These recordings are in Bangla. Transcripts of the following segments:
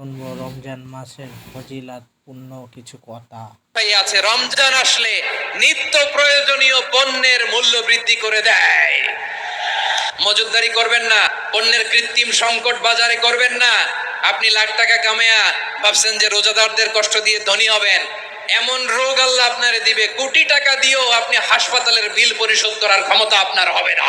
শুনব রমজান মাসের ফজিলাত পূর্ণ কিছু কথা। আছে, রমজান আসলে নিত্য প্রয়োজনীয় পণ্যের মূল্য বৃদ্ধি করে দেয়। মজুদদারি করবেন না, পণ্যের কৃত্রিম সংকট বাজারে করবেন না। আপনি লাখ টাকা কামায়া ভাবছেন যে রোজাদারদের কষ্ট দিয়ে ধনী হবেন। এমন রোগ আল্লাহ আপনারে দিবে, কোটি টাকা দিয়েও আপনি হাসপাতালের বিল পরিশোধ করার ক্ষমতা আপনার হবে না।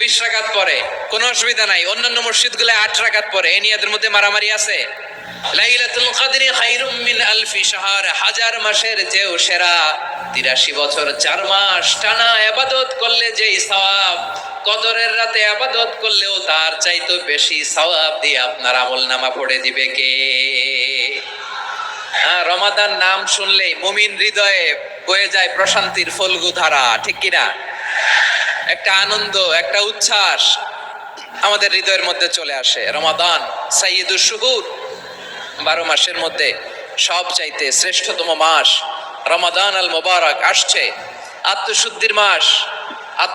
বিশ রাকাত পরে, কোনো অসুবিধা নাই। অন্যান্য মসজিদগুলো আট রাকাত পরে এই নিয়ে মধ্যে মারামারি আছে। লাইলাতুল কদরি খায়রুম মিন আলফি শাহর, হাজার মাসের চেয়েও সেরা। তিরাশি বছর, চার মাস টানা আবাদত করলে যেই সওয়াব, কদরের রাতে আবাদত করলেও তার চাইতো বেশি সওয়াব দিয়ে আপনার আমল নামা পড়ে দিবে কে? হ্যাঁ রমাদান নাম শুনলেই মুমিন হৃদয়ে বয়ে যায় প্রশান্তির ফলগু ধারা, ঠিক কিনা? একটা আনন্দ, একটা উচ্ছ্বাস আমাদের হৃদয়ের মধ্যে চলে আসে। রমাদান সাইয়েদ শুহুর, বারো মাসের মধ্যে সব চাইতে শ্রেষ্ঠতম মাস। রমাদান আল মোবারক আসছে, আত্মশুদ্ধির মাস।